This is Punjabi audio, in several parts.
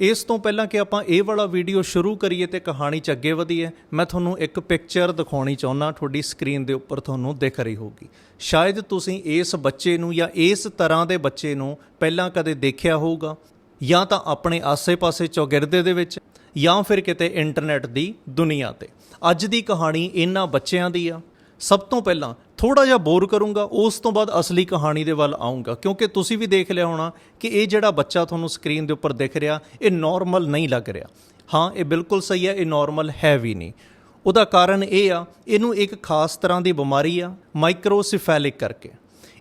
ਇਸ ਤੋਂ ਪਹਿਲਾਂ ਕਿ ਆਪਾਂ ਇਹ ਵਾਲਾ ਵੀਡੀਓ ਸ਼ੁਰੂ ਕਰੀਏ ਤੇ ਕਹਾਣੀ ਚ ਅੱਗੇ ਵਧੀਏ, ਮੈਂ ਤੁਹਾਨੂੰ ਇੱਕ ਪਿਕਚਰ ਦਿਖਾਉਣੀ ਚਾਹੁੰਦਾ, ਤੁਹਾਡੀ ਸਕਰੀਨ ਦੇ ਉੱਪਰ ਤੁਹਾਨੂੰ ਦਿਖ ਰਹੀ ਹੋਊਗੀ। ਸ਼ਾਇਦ ਤੁਸੀਂ ਇਸ ਬੱਚੇ ਨੂੰ ਜਾਂ ਇਸ ਤਰ੍ਹਾਂ ਦੇ ਬੱਚੇ ਨੂੰ ਪਹਿਲਾਂ ਕਦੇ ਦੇਖਿਆ ਹੋਊਗਾ, ਜਾਂ ਤਾਂ ਆਪਣੇ ਆਸੇ-ਪਾਸੇ ਚੌਗਿਰਦੇ ਦੇ ਵਿੱਚ, ਜਾਂ ਫਿਰ ਕਿਤੇ ਇੰਟਰਨੈਟ ਦੀ ਦੁਨੀਆ ਤੇ। ਅੱਜ ਦੀ ਕਹਾਣੀ ਇਹਨਾਂ ਬੱਚਿਆਂ ਦੀ ਆ। ਸਭ ਤੋਂ ਪਹਿਲਾਂ ਥੋੜਾ ਜਿਹਾ ਬੋਰ ਕਰੂੰਗਾ, ਉਸ ਤੋਂ ਬਾਅਦ ਅਸਲੀ ਕਹਾਣੀ ਦੇ ਵੱਲ ਆਉਂਗਾ ਕਿਉਂਕਿ ਤੁਸੀਂ ਵੀ ਦੇਖ ਲਿਆ ਹੋਣਾ ਕਿ ਇਹ ਜਿਹੜਾ ਬੱਚਾ ਤੁਹਾਨੂੰ ਸਕਰੀਨ ਦੇ ਉੱਪਰ ਦਿਖ ਰਿਹਾ, ਇਹ ਨਾਰਮਲ ਨਹੀਂ ਲੱਗ ਰਿਹਾ। ਹਾਂ, ਇਹ ਬਿਲਕੁਲ ਸਹੀ ਹੈ, ਇਹ ਨਾਰਮਲ ਹੈ ਵੀ ਨਹੀਂ। ਉਹਦਾ ਕਾਰਨ ਇਹ ਆ, ਇਹਨੂੰ ਇੱਕ ਖਾਸ ਤਰ੍ਹਾਂ ਦੀ ਬਿਮਾਰੀ ਆ ਮਾਈਕਰੋਸਿਫੈਲਿਕ ਕਰਕੇ।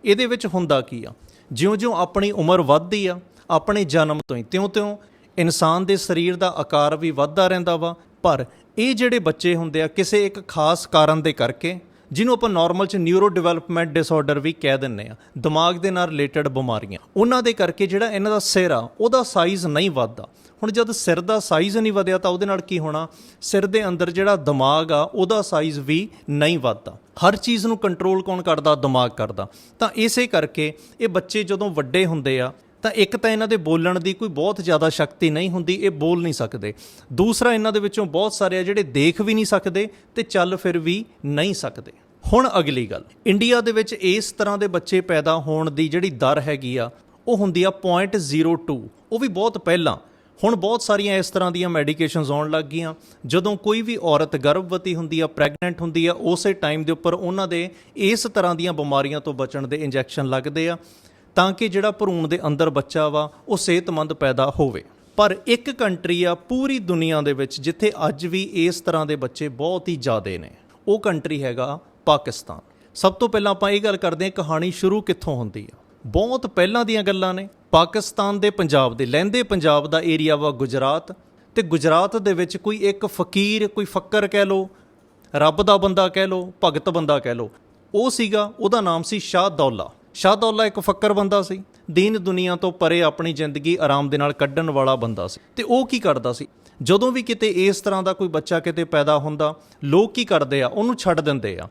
ਇਹਦੇ ਵਿੱਚ ਹੁੰਦਾ ਕੀ ਆ? ਜਿਉਂ-ਜਿਉਂ ਆਪਣੀ ਉਮਰ ਵੱਧਦੀ ਆ, ਆਪਣੇ ਜਨਮ ਤੋਂ ਹੀ, ਤਿਉਂ-ਤਿਉਂ ਇਨਸਾਨ ਦੇ ਸਰੀਰ ਦਾ ਆਕਾਰ ਵੀ ਵੱਧਦਾ ਰਹਿੰਦਾ ਵਾ। ਪਰ ਇਹ ਜਿਹੜੇ ਬੱਚੇ ਹੁੰਦੇ ਆ, ਕਿਸੇ ਇੱਕ ਖਾਸ ਕਾਰਨ ਦੇ ਕਰਕੇ ਜਿਹਨੂੰ ਆਪਾਂ ਨਾਰਮਲ ਚ ਨਿਊਰੋ ਡਿਵੈਲਪਮੈਂਟ ਡਿਸਆਰਡਰ ਵੀ ਕਹਿ ਦਿੰਨੇ ਆ ਦਿਮਾਗ ਦੇ ਨਾਲ ਰਿਲੇਟਡ ਬਿਮਾਰੀਆਂ। ਉਹਨਾਂ ਦੇ ਕਰਕੇ ਜਿਹੜਾ ਇਹਨਾਂ ਦਾ ਸਿਰ ਆ, ਉਹਦਾ ਸਾਈਜ਼ ਨਹੀਂ ਵੱਧਦਾ। ਹੁਣ ਜਦ ਸਿਰ ਦਾ ਸਾਈਜ਼ ਨਹੀਂ ਵਧਿਆ ਤਾਂ ਉਹਦੇ ਨਾਲ ਕੀ ਹੋਣਾ? ਸਿਰ ਦੇ ਅੰਦਰ ਜਿਹੜਾ ਦਿਮਾਗ ਆ, ਉਹਦਾ ਸਾਈਜ਼ ਵੀ ਨਹੀਂ ਵੱਧਦਾ। ਹਰ ਚੀਜ਼ ਨੂੰ ਕੰਟਰੋਲ ਕੌਣ ਕਰਦਾ? ਦਿਮਾਗ ਕਰਦਾ। ਤਾਂ ਇਸੇ ਕਰਕੇ ਇਹ ਬੱਚੇ ਜਦੋਂ ਵੱਡੇ ਹੁੰਦੇ ਆ ਤਾਂ ਇੱਕ ਤਾਂ ਇਹਨਾਂ ਦੇ ਬੋਲਣ ਦੀ ਕੋਈ ਬਹੁਤ ਜ਼ਿਆਦਾ ਸ਼ਕਤੀ ਨਹੀਂ ਹੁੰਦੀ, ਇਹ ਬੋਲ ਨਹੀਂ ਸਕਦੇ। ਦੂਸਰਾ ਇਹਨਾਂ ਦੇ ਵਿੱਚੋਂ ਬਹੁਤ ਸਾਰੇ ਆ ਜਿਹੜੇ ਦੇਖ ਵੀ ਨਹੀਂ ਸਕਦੇ ਤੇ ਚੱਲ ਫਿਰ ਵੀ ਨਹੀਂ ਸਕਦੇ। ਹੁਣ ਅਗਲੀ ਗੱਲ। ਇੰਡੀਆ ਦੇ ਵਿੱਚ ਇਸ ਤਰ੍ਹਾਂ ਦੇ ਬੱਚੇ ਪੈਦਾ ਹੋਣ ਦੀ ਜਿਹੜੀ ਦਰ ਹੈਗੀ ਆ, ਉਹ ਹੁੰਦੀ ਆ 0.02 ਉਹ ਵੀ ਬਹੁਤ ਪਹਿਲਾਂ। ਹੁਣ ਬਹੁਤ ਸਾਰੀਆਂ ਇਸ ਤਰ੍ਹਾਂ ਦੀਆਂ ਮੈਡੀਕੇਸ਼ਨਸ ਆਉਣ ਲੱਗ ਗਈਆਂ। ਜਦੋਂ ਕੋਈ ਵੀ ਔਰਤ ਗਰਭਵਤੀ ਹੁੰਦੀ ਆ ਪ੍ਰੈਗਨੈਂਟ ਹੁੰਦੀ ਆ, ਉਸੇ ਟਾਈਮ ਦੇ ਉੱਪਰ ਉਹਨਾਂ ਦੇ ਇਸ ਤਰ੍ਹਾਂ ਦੀਆਂ ਬਿਮਾਰੀਆਂ ਤੋਂ ਬਚਣ ਦੇ ਇੰਜੈਕਸ਼ਨ ਲੱਗਦੇ ਆ। ਤਾਂ ਕਿ ਜਿਹੜਾ ਭਰੂਣ ਦੇ ਅੰਦਰ ਬੱਚਾ ਵਾ, ਉਹ ਸਿਹਤਮੰਦ ਪੈਦਾ ਹੋਵੇ। ਪਰ ਇੱਕ ਕੰਟਰੀ ਆ ਪੂਰੀ ਦੁਨੀਆ ਦੇ ਵਿੱਚ ਜਿੱਥੇ ਅੱਜ ਵੀ ਇਸ ਤਰ੍ਹਾਂ ਦੇ ਬੱਚੇ ਬਹੁਤ ਹੀ ਜ਼ਿਆਦੇ ਨੇ, ਉਹ ਕੰਟਰੀ ਹੈਗਾ ਪਾਕਿਸਤਾਨ। ਸਭ ਤੋਂ ਪਹਿਲਾਂ ਆਪਾਂ ਇਹ ਗੱਲ ਕਰਦੇ ਹਾਂ, ਕਹਾਣੀ ਸ਼ੁਰੂ ਕਿੱਥੋਂ ਹੁੰਦੀ ਆ? ਬਹੁਤ ਪਹਿਲਾਂ ਦੀਆਂ ਗੱਲਾਂ ਨੇ। ਪਾਕਿਸਤਾਨ ਦੇ ਪੰਜਾਬ ਦੇ ਲਹਿੰਦੇ ਪੰਜਾਬ ਦਾ ਏਰੀਆ ਵਾ ਗੁਜਰਾਤ। ਤੇ ਗੁਜਰਾਤ ਦੇ ਵਿੱਚ ਕੋਈ ਇੱਕ ਫਕੀਰ, ਕੋਈ ਫੱਕਰ ਕਹਿ ਲੋ ਰੱਬ ਦਾ ਬੰਦਾ ਕਹਿ ਲੋ ਭਗਤ ਬੰਦਾ ਕਹਿ ਲੋ ਉਹ ਸੀਗਾ, ਉਹਦਾ ਨਾਮ ਸੀ ਸ਼ਾਹ ਦੌਲਾ। ਸ਼ਾਹ ਦੌਲਾ ਇੱਕ ਫੱਕਰ ਬੰਦਾ ਸੀ, ਦੀਨ ਦੁਨੀਆ ਤੋਂ ਪਰੇ ਆਪਣੀ ਜ਼ਿੰਦਗੀ ਆਰਾਮ ਦੇ ਨਾਲ ਕੱਢਣ ਵਾਲਾ ਬੰਦਾ ਸੀ। ਤੇ ਉਹ ਕੀ ਕਰਦਾ ਸੀ? ਜਦੋਂ ਵੀ ਕਿਤੇ ਇਸ ਤਰ੍ਹਾਂ ਦਾ ਕੋਈ ਬੱਚਾ ਕਿਤੇ ਪੈਦਾ ਹੁੰਦਾ, ਲੋਕ ਕੀ ਕਰਦੇ ਆ? ਉਹਨੂੰ ਛੱਡ ਦਿੰਦੇ ਆ।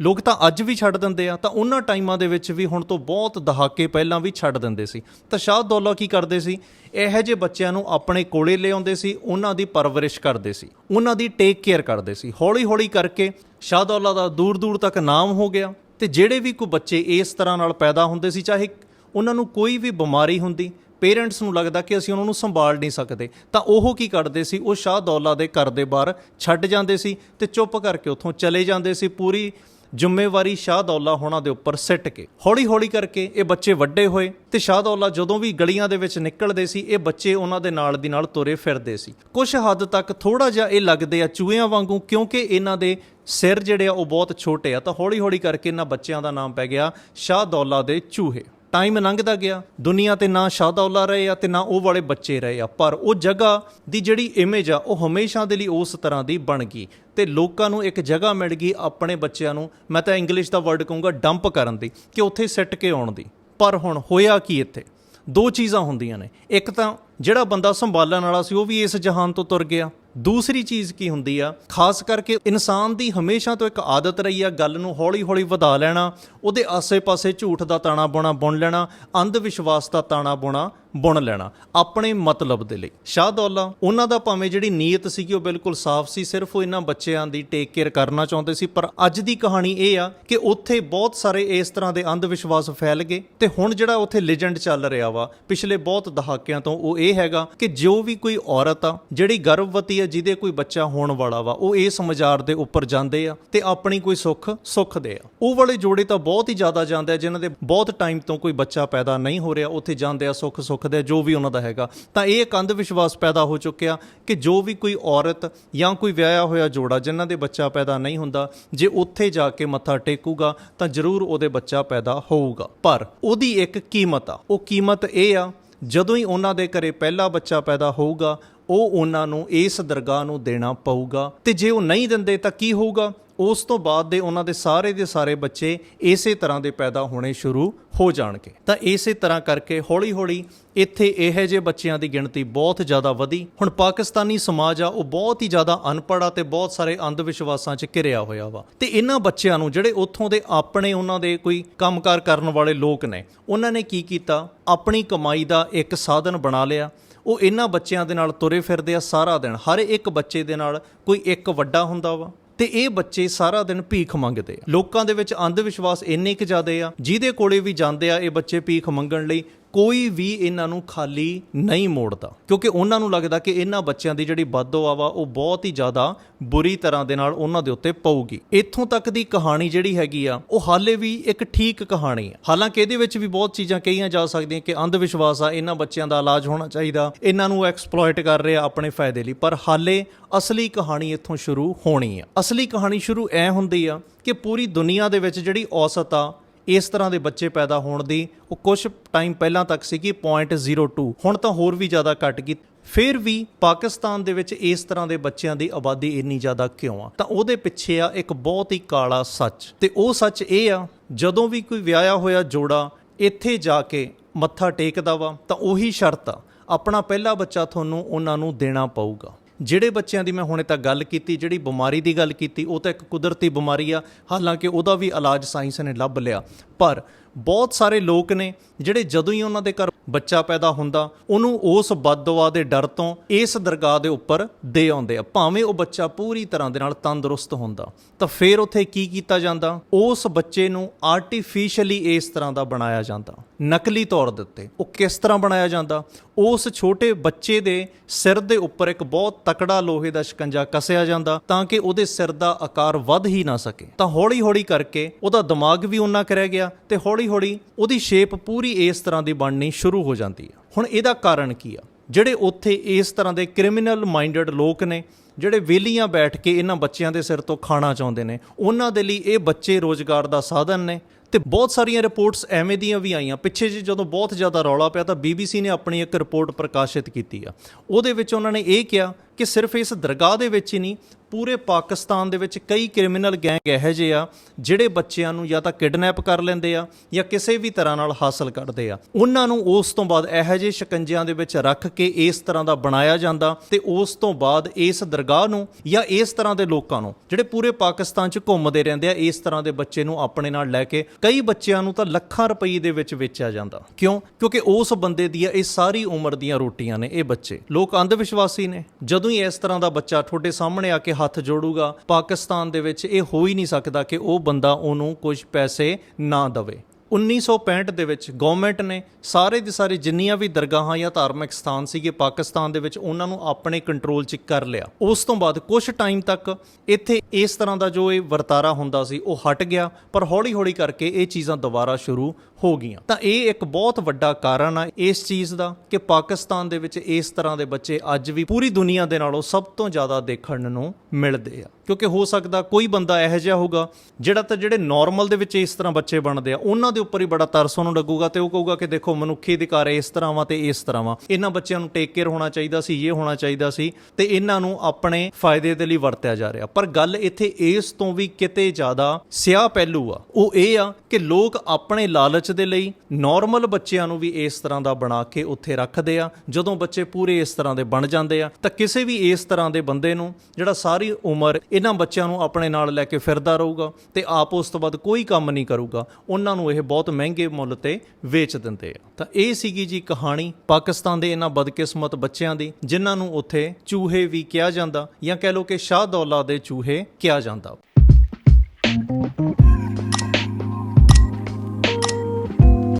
ਲੋਕ ਤਾਂ ਅੱਜ ਵੀ ਛੱਡ ਦਿੰਦੇ ਆ। ਤਾਂ ਉਹਨਾਂ ਟਾਈਮਾਂ ਦੇ ਵਿੱਚ ਵੀ ਹੁਣ ਤੋਂ ਬਹੁਤ ਦਹਾਕੇ ਪਹਿਲਾਂ ਵੀ ਛੱਡ ਦਿੰਦੇ ਸੀ। ਤਾਂ ਸ਼ਾਹ ਦੌਲਾ ਕੀ ਕਰਦੇ ਸੀ? ਇਹੋ ਜਿਹੇ ਬੱਚਿਆਂ ਨੂੰ ਆਪਣੇ ਕੋਲੇ ਲਿਆਉਂਦੇ ਸੀ, ਉਹਨਾਂ ਦੀ ਪਰਵਰਿਸ਼ ਕਰਦੇ ਸੀ। ਉਹਨਾਂ ਦੀ ਟੇਕ ਕੇਅਰ ਕਰਦੇ ਸੀ। ਹੌਲੀ ਹੌਲੀ ਕਰਕੇ ਸ਼ਾਹ ਦੌਲਾ ਦਾ ਦੂਰ ਦੂਰ ਤੱਕ ਨਾਮ ਹੋ ਗਿਆ। ਤੇ ਜਿਹੜੇ ਵੀ ਕੋਈ ਬੱਚੇ ਇਸ ਤਰ੍ਹਾਂ ਨਾਲ ਪੈਦਾ ਹੁੰਦੇ ਸੀ, ਚਾਹੇ ਉਹਨਾਂ ਨੂੰ ਕੋਈ ਵੀ ਬਿਮਾਰੀ ਹੁੰਦੀ, ਪੇਰੈਂਟਸ ਨੂੰ ਲੱਗਦਾ ਕਿ ਅਸੀਂ ਉਹਨਾਂ ਨੂੰ ਸੰਭਾਲ ਨਹੀਂ ਸਕਦੇ, ਤਾਂ ਉਹ ਕੀ ਕਰਦੇ ਸੀ? ਉਹ ਸ਼ਾਹ ਦੌਲਾ ਦੇ ਘਰ ਦੇ ਬਾਹਰ ਛੱਡ ਜਾਂਦੇ ਸੀ ਤੇ ਚੁੱਪ ਕਰਕੇ ਉੱਥੋਂ ਚਲੇ ਜਾਂਦੇ ਸੀ, ਪੂਰੀ ਜ਼ਿੰਮੇਵਾਰੀ ਸ਼ਾਹ ਦੌਲਾ ਹੋਣਾ ਦੇ ਉੱਪਰ ਸਿੱਟ ਕੇ ਹੌਲੀ ਹੌਲੀ ਕਰਕੇ ਇਹ ਬੱਚੇ ਵੱਡੇ ਹੋਏ ਤੇ ਸ਼ਾਹ ਦੌਲਾ ਜਦੋਂ ਵੀ ਗਲੀਆਂ ਦੇ ਵਿੱਚ ਨਿਕਲਦੇ ਸੀ, ਇਹ ਬੱਚੇ ਉਹਨਾਂ ਦੇ ਨਾਲ ਦੀ ਨਾਲ ਤੁਰੇ ਫਿਰਦੇ ਸੀ। ਕੁਝ ਹੱਦ ਤੱਕ ਥੋੜਾ ਜਿਹਾ ਇਹ ਲੱਗਦੇ ਆ ਚੂਹਿਆਂ ਵਾਂਗੂ, ਕਿਉਂਕਿ ਇਹਨਾਂ ਦੇ ਸਿਰ ਜਿਹੜੇ ਆ ਉਹ ਬਹੁਤ ਛੋਟੇ ਆ, ਤਾਂ ਹੌਲੀ ਹੌਲੀ ਕਰਕੇ ਇਹਨਾਂ ਬੱਚਿਆਂ ਦਾ ਨਾਮ ਪੈ ਗਿਆ ਸ਼ਾਹ ਦੌਲਾ ਦੇ ਚੂਹੇ। ਟਾਈਮ ਲੰਘਦਾ ਗਿਆ। ਦੁਨੀਆ ਤੇ ਨਾ ਸ਼ਾਹਦੌਲਾ ਰਹੇ ਆ ਤੇ ਨਾ ਉਹ ਵਾਲੇ ਬੱਚੇ ਰਹੇ ਆ। ਪਰ ਉਹ ਜਗ੍ਹਾ ਦੀ ਜਿਹੜੀ ਇਮੇਜ ਆ, ਉਹ ਹਮੇਸ਼ਾ ਦੇ ਲਈ ਉਸ ਤਰ੍ਹਾਂ ਦੀ ਬਣ ਗਈ ਤੇ ਲੋਕਾਂ ਨੂੰ ਇੱਕ ਜਗ੍ਹਾ ਮਿਲ ਗਈ ਆਪਣੇ ਬੱਚਿਆਂ ਨੂੰ। ਮੈਂ ਤਾਂ ਇੰਗਲਿਸ਼ ਦਾ ਵਰਡ ਕਹੂੰਗਾ ਡੰਪ ਕਰਨ ਦੀ, ਕਿ ਉੱਥੇ ਸਿੱਟ ਕੇ ਆਉਣ ਦੀ। ਪਰ ਹੁਣ ਹੋਇਆ ਕੀ ਇੱਥੇ? ਦੋ ਚੀਜ਼ਾਂ ਹੁੰਦੀਆਂ ਨੇ। ਇੱਕ ਤਾਂ ਜਿਹੜਾ ਬੰਦਾ ਸੰਭਾਲਣ ਵਾਲਾ ਸੀ, ਉਹ ਵੀ ਇਸ ਜਹਾਨ ਤੋਂ ਤੁਰ ਗਿਆ। ਦੂਸਰੀ ਚੀਜ਼ ਕੀ ਹੁੰਦੀ ਆ? ਖਾਸ ਕਰਕੇ ਇਨਸਾਨ ਦੀ ਹਮੇਸ਼ਾ ਤੋਂ ਇੱਕ ਆਦਤ ਰਹੀ ਆ ਗੱਲ ਨੂੰ ਹੌਲੀ-ਹੌਲੀ ਵਧਾ ਲੈਣਾ, ਉਹਦੇ ਆਸੇ-ਪਾਸੇ ਝੂਠ ਦਾ ਤਾਣਾ ਬੁਣਾ ਬੁਣ ਲੈਣਾ ਅੰਧ ਵਿਸ਼ਵਾਸ ਦਾ ਤਾਣਾ ਬੁਣਾ ਬੁਣ ਲੈਣਾ, ਆਪਣੇ ਮਤਲਬ ਦੇ ਲਈ। ਸ਼ਾਹ ਦੌਲਾ, ਉਹਨਾਂ ਦਾ ਭਾਵੇਂ ਜਿਹੜੀ ਨੀਅਤ ਸੀਗੀ ਉਹ ਬਿਲਕੁਲ ਸਾਫ਼ ਸੀ, ਸਿਰਫ ਉਹ ਇਹਨਾਂ ਬੱਚਿਆਂ ਦੀ ਟੇਕ ਕੇਅਰ ਕਰਨਾ ਚਾਹੁੰਦੇ ਸੀ, ਪਰ ਅੱਜ ਦੀ ਕਹਾਣੀ ਇਹ ਆ ਕਿ ਉੱਥੇ ਬਹੁਤ ਸਾਰੇ ਇਸ ਤਰ੍ਹਾਂ ਦੇ ਅੰਧ ਵਿਸ਼ਵਾਸ ਫੈਲ ਗਏ ਤੇ ਹੁਣ ਜਿਹੜਾ ਉੱਥੇ ਲੈਜੈਂਡ ਚੱਲ ਰਿਹਾ ਵਾ, ਪਿਛਲੇ ਬਹੁਤ ਦਹਾਕਿਆਂ ਤੋਂ ਉਹ ਇਹ ਹੈਗਾ ਕਿ ਜੋ ਵੀ ਕੋਈ ਔਰਤ ਆ, ਜਿਹੜੀ ਗਰਭਵਤੀ ਆ, ਜਿਹਦੇ ਕੋਈ ਬੱਚਾ ਹੋਣ ਵਾਲਾ ਵਾ, ਉਹ ਇਸ ਮਜ਼ਾਰ ਦੇ ਉੱਪਰ ਜਾਂਦੇ ਆ ਤੇ ਆਪਣੀ ਕੋਈ ਸੁੱਖ ਸੁੱਖਦੇ ਆ। ਉਹ ਵਾਲੇ ਜੋੜੇ ਤਾਂ ਬਹੁਤ ਹੀ ਜ਼ਿਆਦਾ ਜਾਂਦੇ ਆ, ਜਿਨ੍ਹਾਂ ਦੇ ਬਹੁਤ ਟਾਈਮ ਤੋਂ ਕੋਈ ਬੱਚਾ ਪੈਦਾ ਨਹੀਂ ਹੋ ਰਿਹਾ, ਉੱਥੇ ਜਾਂਦੇ ਆ ਸੁੱਖ ਸੁੱਖ ਆ, ਜੋ ਵੀ ਉਹਨਾਂ ਦਾ ਹੈਗਾ। ਤਾਂ ਇਹ ਇੱਕ ਅੰਧ ਵਿਸ਼ਵਾਸ ਪੈਦਾ ਹੋ ਚੁੱਕਿਆ ਕਿ ਜੋ ਵੀ ਕੋਈ ਔਰਤ ਜਾਂ ਕੋਈ ਵਿਆਹਿਆ ਹੋਇਆ ਜੋੜਾ ਜਿਨ੍ਹਾਂ ਦੇ ਬੱਚਾ ਪੈਦਾ ਨਹੀਂ ਹੁੰਦਾ, ਜੇ ਉੱਥੇ ਜਾ ਕੇ ਮੱਥਾ ਟੇਕੂਗਾ, ਤਾਂ ਜ਼ਰੂਰ ਉਹਦੇ ਬੱਚਾ ਪੈਦਾ ਹੋਊਗਾ। ਪਰ ਉਹਦੀ ਇੱਕ ਕੀਮਤ ਆ। ਉਹ ਕੀਮਤ ਇਹ ਆ, ਜਦੋਂ ਹੀ ਉਹਨਾਂ ਦੇ ਘਰੇ ਪਹਿਲਾ ਬੱਚਾ ਪੈਦਾ ਹੋਊਗਾ, ਉਹ ਉਹਨਾਂ ਨੂੰ ਇਸ ਦਰਗਾਹ ਨੂੰ ਦੇਣਾ ਪਊਗਾ। ਤੇ ਜੇ ਉਹ ਨਹੀਂ ਦਿੰਦੇ ਤਾਂ ਕੀ ਹੋਊਗਾ? ਉਸ ਤੋਂ ਬਾਅਦ ਦੇ ਉਹਨਾਂ ਦੇ ਸਾਰੇ ਦੇ ਸਾਰੇ ਬੱਚੇ ਇਸੇ ਤਰ੍ਹਾਂ ਦੇ ਪੈਦਾ ਹੋਣੇ ਸ਼ੁਰੂ ਹੋ ਜਾਣਗੇ। ਤਾਂ ਇਸੇ ਤਰ੍ਹਾਂ ਕਰਕੇ ਹੌਲੀ-ਹੌਲੀ ਇੱਥੇ ਇਹੋ ਜਿਹੇ ਬੱਚਿਆਂ ਦੀ ਗਿਣਤੀ ਬਹੁਤ ਜ਼ਿਆਦਾ ਵਧੀ। ਹੁਣ ਪਾਕਿਸਤਾਨੀ ਸਮਾਜ ਆ, ਉਹ ਬਹੁਤ ਹੀ ਜ਼ਿਆਦਾ ਅਨਪੜ੍ਹ ਆ ਤੇ ਬਹੁਤ ਸਾਰੇ ਅੰਧ ਵਿਸ਼ਵਾਸਾਂ 'ਚ ਘਿਰਿਆ ਹੋਇਆ ਵਾ। ਤੇ ਇਹਨਾਂ ਬੱਚਿਆਂ ਨੂੰ ਜਿਹੜੇ ਉੱਥੋਂ ਦੇ ਆਪਣੇ ਉਹਨਾਂ ਦੇ ਕੋਈ ਕੰਮਕਾਰ ਕਰਨ ਵਾਲੇ ਲੋਕ ਨੇ, ਉਹਨਾਂ ਨੇ ਕੀ ਕੀਤਾ? ਆਪਣੀ ਕਮਾਈ ਦਾ ਇੱਕ ਸਾਧਨ ਬਣਾ ਲਿਆ। ਉਹ ਇਹਨਾਂ ਬੱਚਿਆਂ ਦੇ ਨਾਲ ਤੁਰੇ ਫਿਰਦੇ ਆ ਸਾਰਾ ਦਿਨ। ਹਰ ਇੱਕ ਬੱਚੇ ਦੇ ਨਾਲ ਕੋਈ ਇੱਕ ਵੱਡਾ ਹੁੰਦਾ ਵਾ। ਤੇ ਇਹ ਬੱਚੇ ਸਾਰਾ ਦਿਨ ਭੀਖ ਮੰਗਦੇ ਆ। ਲੋਕਾਂ ਦੇ ਵਿੱਚ ਅੰਧ ਵਿਸ਼ਵਾਸ ਇੰਨੇ ਕੁ ਜ਼ਿਆਦੇ ਆ, ਜਿਹਦੇ ਕੋਲੇ ਵੀ ਜਾਂਦੇ ਆ ਇਹ ਬੱਚੇ ਭੀਖ ਮੰਗਣ ਲਈ ਕੋਈ ਵੀ ਇਹਨਾਂ ਨੂੰ ਖਾਲੀ ਨਹੀਂ ਮੋੜਦਾ। ਕਿਉਂਕਿ ਉਹਨਾਂ ਨੂੰ ਲੱਗਦਾ ਕਿ ਇਹਨਾਂ ਬੱਚਿਆਂ ਦੀ ਜਿਹੜੀ ਬਦਦੁਆ ਵਾ ਉਹ ਬਹੁਤ ਹੀ ਜ਼ਿਆਦਾ ਬੁਰੀ ਤਰ੍ਹਾਂ ਦੇ ਨਾਲ ਉਹਨਾਂ ਦੇ ਉੱਤੇ ਪਊਗੀ। ਇੱਥੋਂ ਤੱਕ ਦੀ ਕਹਾਣੀ ਜਿਹੜੀ ਹੈਗੀ ਆ, ਉਹ ਹਾਲੇ ਵੀ ਇੱਕ ਠੀਕ ਕਹਾਣੀ ਆ। ਹਾਲਾਂਕਿ ਇਹਦੇ ਵਿੱਚ ਵੀ ਬਹੁਤ ਚੀਜ਼ਾਂ ਕਹੀਆਂ ਜਾ ਸਕਦੀਆਂ ਕਿ ਅੰਧ ਵਿਸ਼ਵਾਸ ਆ, ਇਹਨਾਂ ਬੱਚਿਆਂ ਦਾ ਇਲਾਜ ਹੋਣਾ ਚਾਹੀਦਾ, ਇਹਨਾਂ ਨੂੰ ਐਕਸਪਲੋਇਟ ਕਰ ਰਹੇ ਆ ਆਪਣੇ ਫਾਇਦੇ ਲਈ। ਪਰ ਹਾਲੇ ਅਸਲੀ ਕਹਾਣੀ ਇੱਥੋਂ ਸ਼ੁਰੂ ਹੋਣੀ ਆ। ਅਸਲੀ ਕਹਾਣੀ ਸ਼ੁਰੂ ਐ ਹੁੰਦੀ ਆ ਕਿ ਪੂਰੀ ਦੁਨੀਆ ਦੇ ਵਿੱਚ ਜਿਹੜੀ ਔਸਤ ਆ ਇਸ ਤਰ੍ਹਾਂ ਦੇ ਬੱਚੇ ਪੈਦਾ ਹੋਣ ਦੀ ਉਹ ਕੁਝ ਟਾਈਮ ਪਹਿਲਾਂ ਤੱਕ ਸੀਗੀ 0.02 ਹੁਣ ਤਾਂ ਹੋਰ ਵੀ ਜ਼ਿਆਦਾ ਘਟ ਗਈ। ਫਿਰ ਵੀ ਪਾਕਿਸਤਾਨ ਦੇ ਵਿੱਚ ਇਸ ਤਰ੍ਹਾਂ ਦੇ ਬੱਚਿਆਂ ਦੀ ਆਬਾਦੀ ਇੰਨੀ ਜ਼ਿਆਦਾ ਕਿਉਂ ਆ? ਤਾਂ ਉਹਦੇ ਪਿੱਛੇ ਆ ਇੱਕ ਬਹੁਤ ਹੀ ਕਾਲਾ ਸੱਚ। ਤੇ ਉਹ ਸੱਚ ਇਹ ਆ, ਜਦੋਂ ਵੀ ਕੋਈ ਵਿਆਹਿਆ ਹੋਇਆ ਜੋੜਾ ਇੱਥੇ ਜਾ ਕੇ ਮੱਥਾ ਟੇਕਦਾ ਵਾ, ਤਾਂ ਉਹੀ ਸ਼ਰਤ ਆ। ਆਪਣਾ ਪਹਿਲਾ ਬੱਚਾ ਤੁਹਾਨੂੰ ਉਹਨਾਂ ਨੂੰ ਦੇਣਾ ਪਊਗਾ। ਜਿਹੜੇ ਬੱਚਿਆਂ ਦੀ ਮੈਂ ਹੁਣੇ ਤੱਕ ਗੱਲ ਕੀਤੀ, ਜਿਹੜੀ ਬਿਮਾਰੀ ਦੀ ਗੱਲ ਕੀਤੀ, ਉਹ ਤਾਂ ਇੱਕ ਕੁਦਰਤੀ ਬਿਮਾਰੀ ਆ। ਹਾਲਾਂਕਿ ਉਹਦਾ ਵੀ ਇਲਾਜ ਸਾਇੰਸ ਨੇ ਲੱਭ ਲਿਆ। ਪਰ ਬਹੁਤ ਸਾਰੇ ਲੋਕ ਨੇ ਜਿਹੜੇ ਜਦੋਂ ਹੀ ਉਹਨਾਂ ਦੇ ਘਰ ਬੱਚਾ ਪੈਦਾ ਹੁੰਦਾ, ਉਹਨੂੰ ਉਸ ਬਦਦੁਆ ਦੇ ਡਰ ਤੋਂ ਇਸ ਦਰਗਾਹ ਦੇ ਉੱਪਰ ਦੇ ਆਉਂਦੇ ਆ। ਭਾਵੇਂ ਉਹ ਬੱਚਾ ਪੂਰੀ ਤਰ੍ਹਾਂ ਦੇ ਨਾਲ ਤੰਦਰੁਸਤ ਹੁੰਦਾ, ਤਾਂ ਫਿਰ ਉੱਥੇ ਕੀ ਕੀਤਾ ਜਾਂਦਾ? ਉਸ ਬੱਚੇ ਨੂੰ ਆਰਟੀਫੀਸ਼ੀਅਲੀ ਇਸ ਤਰ੍ਹਾਂ ਦਾ ਬਣਾਇਆ ਜਾਂਦਾ। ਨਕਲੀ ਤੌਰ ਦੇ ਉੱਤੇ ਉਹ ਕਿਸ ਤਰ੍ਹਾਂ ਬਣਾਇਆ ਜਾਂਦਾ? ਉਸ ਛੋਟੇ ਬੱਚੇ ਦੇ ਸਿਰ ਦੇ ਉੱਪਰ ਇੱਕ ਬਹੁਤ ਤਕੜਾ ਲੋਹੇ ਦਾ ਸ਼ਿਕੰਜਾ ਕੱਸਿਆ ਜਾਂਦਾ ਤਾਂ ਕਿ ਉਹਦੇ ਸਿਰ ਦਾ ਆਕਾਰ ਵੱਧ ਹੀ ਨਾ ਸਕੇ। ਤਾਂ ਹੌਲੀ-ਹੌਲੀ ਕਰਕੇ ਉਹਦਾ ਦਿਮਾਗ ਵੀ ਉਨਾ ਰਹਿ ਗਿਆ ਤੇ ਹੌਲੀ-ਹੌਲੀ ਉਹਦੀ ਸ਼ੇਪ ਪੂਰੀ ਇਸ ਤਰ੍ਹਾਂ ਦੀ ਬਣਨੀ ਸ਼ੁਰੂ ਹੋ ਜਾਂਦੀ ਹੈ। ਹੁਣ ਇਹਦਾ ਕਾਰਨ ਕੀ ਆ? ਜਿਹੜੇ ਉੱਥੇ ਇਸ ਤਰ੍ਹਾਂ ਦੇ ਕ੍ਰਿਮੀਨਲ ਮਾਈਂਡਡ ਲੋਕ ਨੇ, ਜਿਹੜੇ ਵੇਲੀਆਂ ਬੈਠ ਕੇ ਇਹਨਾਂ ਬੱਚਿਆਂ ਦੇ ਸਿਰ ਤੋਂ ਖਾਣਾ ਚਾਹੁੰਦੇ ਨੇ, ਉਹਨਾਂ ਦੇ ਲਈ ਇਹ ਬੱਚੇ ਰੋਜ਼ਗਾਰ ਦਾ ਸਾਧਨ ਨੇ ਤੇ ਬਹੁਤ ਸਾਰੀਆਂ ਰਿਪੋਰਟਸ ਐਵੇਂ ਦੀਆਂ ਵੀ ਆਈਆਂ। ਪਿੱਛੇ ਜੇ ਜਦੋਂ ਬਹੁਤ ਜ਼ਿਆਦਾ ਰੌਲਾ ਪਿਆ ਤਾਂ BBC ਨੇ ਆਪਣੀ ਇੱਕ ਰਿਪੋਰਟ ਪ੍ਰਕਾਸ਼ਿਤ ਕੀਤੀ ਆ। ਉਹਦੇ ਵਿੱਚ ਉਹਨਾਂ ਨੇ ਇਹ ਕਿਹਾ ਕਿ ਸਿਰਫ ਇਸ ਦਰਗਾਹ ਦੇ ਵਿੱਚ ਹੀ ਨਹੀਂ, ਪੂਰੇ ਪਾਕਿਸਤਾਨ ਦੇ ਵਿੱਚ ਕਈ ਕ੍ਰਿਮੀਨਲ ਗੈਂਗ ਇਹੋ ਜਿਹੇ ਆ, ਜਿਹੜੇ ਬੱਚਿਆਂ ਨੂੰ ਜਾਂ ਤਾਂ ਕਿਡਨੈਪ ਕਰ ਲੈਂਦੇ ਆ ਜਾਂ ਕਿਸੇ ਵੀ ਤਰ੍ਹਾਂ ਨਾਲ ਹਾਸਲ ਕਰਦੇ ਆ। ਉਹਨਾਂ ਨੂੰ ਉਸ ਤੋਂ ਬਾਅਦ ਇਹੋ ਜਿਹੇ ਸ਼ਿਕੰਜਿਆਂ ਦੇ ਵਿੱਚ ਰੱਖ ਕੇ ਇਸ ਤਰ੍ਹਾਂ ਦਾ ਬਣਾਇਆ ਜਾਂਦਾ ਤੇ ਉਸ ਤੋਂ ਬਾਅਦ ਇਸ ਦਰਗਾਹ ਨੂੰ ਜਾਂ ਇਸ ਤਰ੍ਹਾਂ ਦੇ ਲੋਕਾਂ ਨੂੰ, ਜਿਹੜੇ ਪੂਰੇ ਪਾਕਿਸਤਾਨ 'ਚ ਘੁੰਮਦੇ ਰਹਿੰਦੇ ਆ, ਇਸ ਤਰ੍ਹਾਂ ਦੇ ਬੱਚੇ ਨੂੰ ਆਪਣੇ ਨਾਲ ਲੈ ਕੇ ਕਈ ਬੱਚਿਆਂ ਨੂੰ ਤਾਂ ਲੱਖਾਂ ਰੁਪਏ ਦੇ ਵਿੱਚ ਵੇਚਿਆ ਜਾਂਦਾ। ਕਿਉਂ? ਕਿਉਂਕਿ ਉਸ ਬੰਦੇ ਦੀਆਂ ਇਹ ਸਾਰੀ ਉਮਰ ਦੀਆਂ ਰੋਟੀਆਂ ਨੇ, ਇਹ ਬੱਚੇ। ਲੋਕ ਅੰਧ ਵਿਸ਼ਵਾਸੀ ਨੇ। ਜਦੋਂ ਹੀ ਇਸ ਤਰ੍ਹਾਂ ਦਾ ਬੱਚਾ ਤੁਹਾਡੇ ਸਾਹਮਣੇ ਆ ਕੇ ਹੱਥ ਜੋੜੂਗਾ, ਪਾਕਿਸਤਾਨ ਦੇ ਵਿੱਚ ਇਹ ਹੋ ਹੀ ਨਹੀਂ ਸਕਦਾ ਕਿ ਉਹ ਬੰਦਾ ਉਹਨੂੰ ਕੁਝ ਪੈਸੇ ਨਾ ਦਵੇ। 1965 ਦੇ ਵਿੱਚ ਗਵਰਨਮੈਂਟ ਨੇ ਸਾਰੇ ਦੇ ਸਾਰੇ ਜਿੰਨੀਆਂ ਵੀ ਦਰਗਾਹਾਂ ਜਾਂ ਧਾਰਮਿਕ ਸਥਾਨ ਸੀਗੇ ਪਾਕਿਸਤਾਨ ਦੇ ਵਿੱਚ, ਉਹਨਾਂ ਨੂੰ ਆਪਣੇ ਕੰਟਰੋਲ 'ਚ ਕਰ ਲਿਆ। ਉਸ ਤੋਂ ਬਾਅਦ ਕੁਝ ਟਾਈਮ ਤੱਕ ਇੱਥੇ ਇਸ ਤਰ੍ਹਾਂ ਦਾ ਜੋ ਇਹ ਵਰਤਾਰਾ ਹੁੰਦਾ ਸੀ, ਉਹ ਹਟ ਗਿਆ, ਪਰ ਹੌਲੀ-ਹੌਲੀ ਕਰਕੇ ਇਹ ਚੀਜ਼ਾਂ ਦੁਬਾਰਾ ਸ਼ੁਰੂ ਹੋ ਗਈਆਂ। ਤਾਂ ਇਹ ਇੱਕ ਬਹੁਤ ਵੱਡਾ ਕਾਰਨ ਆ ਇਸ ਚੀਜ਼ ਦਾ ਕਿ ਪਾਕਿਸਤਾਨ ਦੇ ਵਿੱਚ ਇਸ ਤਰ੍ਹਾਂ ਦੇ ਬੱਚੇ ਅੱਜ ਵੀ ਪੂਰੀ ਦੁਨੀਆ ਦੇ ਨਾਲੋਂ ਸਭ ਤੋਂ ਜ਼ਿਆਦਾ ਦੇਖਣ ਨੂੰ ਮਿਲਦੇ ਆ। ਕਿਉਂਕਿ ਹੋ ਸਕਦਾ ਕੋਈ ਬੰਦਾ ਇਹੋ ਜਿਹਾ ਹੋਊਗਾ ਜਿਹੜਾ ਤਾਂ ਜਿਹੜੇ ਨਾਰਮਲ ਦੇ ਵਿੱਚ ਇਸ ਤਰ੍ਹਾਂ ਬੱਚੇ ਬਣਦੇ ਆ, ਉਹਨਾਂ ਦੇ ਉੱਪਰ ਹੀ ਬੜਾ ਤਰਸ ਉਹਨੂੰ ਲੱਗੂਗਾ ਤੇ ਉਹ ਕਹੂਗਾ ਕਿ ਦੇਖੋ ਮਨੁੱਖੀ ਅਧਿਕਾਰ ਇਸ ਤਰ੍ਹਾਂ ਵਾ ਤੇ ਇਸ ਤਰ੍ਹਾਂ ਵਾ। ਇਹਨਾਂ ਬੱਚਿਆਂ ਨੂੰ ਟੇਕ ਕੇਅਰ ਹੋਣਾ ਚਾਹੀਦਾ ਸੀ, ਇਹ ਹੋਣਾ ਚਾਹੀਦਾ ਸੀ ਤੇ ਇਹਨਾਂ ਨੂੰ ਆਪਣੇ ਫਾਇਦੇ ਦੇ ਲਈ ਵਰਤਿਆ ਜਾ ਰਿਹਾ। ਪਰ ਗੱਲ ਇੱਥੇ ਇਸ ਤੋਂ ਵੀ ਕਿਤੇ ਜ਼ਿਆਦਾ ਸਿਆਹ ਪਹਿਲੂ ਆ। ਉਹ ਇਹ ਆ ਕਿ ਲੋਕ ਆਪਣੇ ਲਾਲਚ ਦੇ ਲਈ ਨਾਰਮਲ ਬੱਚਿਆਂ ਨੂੰ ਵੀ ਇਸ ਤਰ੍ਹਾਂ ਦਾ ਬਣਾ ਕੇ ਉੱਥੇ ਰੱਖਦੇ ਆ। ਜਦੋਂ ਬੱਚੇ ਪੂਰੇ ਇਸ ਤਰ੍ਹਾਂ ਦੇ ਬਣ ਜਾਂਦੇ ਆ, ਤਾਂ ਕਿਸੇ ਵੀ ਇਸ ਤਰ੍ਹਾਂ ਦੇ ਬੰਦੇ ਨੂੰ ਜਿਹੜਾ ਸਾਰੀ ਉਮਰ ਇਹਨਾਂ ਬੱਚਿਆਂ ਨੂੰ ਆਪਣੇ ਨਾਲ ਲੈ ਕੇ ਫਿਰਦਾ ਰਹੂਗਾ ਤੇ ਆਪ ਉਸ ਤੋਂ ਬਾਅਦ ਕੋਈ ਕੰਮ ਨਹੀਂ ਕਰੂਗਾ, ਉਹਨਾਂ ਨੂੰ ਇਹ ਬਹੁਤ ਮਹਿੰਗੇ ਮੁੱਲ ਤੇ ਵੇਚ ਦਿੰਦੇ ਆ। ਤਾਂ ਇਹ ਸੀਗੀ ਜੀ ਕਹਾਣੀ ਪਾਕਿਸਤਾਨ ਦੇ ਇਹਨਾਂ ਬਦਕਿਸਮਤ ਬੱਚਿਆਂ ਦੀ, ਜਿਨ੍ਹਾਂ ਨੂੰ ਉੱਥੇ ਚੂਹੇ ਵੀ ਕਿਹਾ ਜਾਂਦਾ ਜਾਂ ਕਹਿ ਲਓ ਕਿ ਸ਼ਾਹ ਦੌਲਾ ਦੇ ਚੂਹੇ ਕਿਹਾ ਜਾਂਦਾ।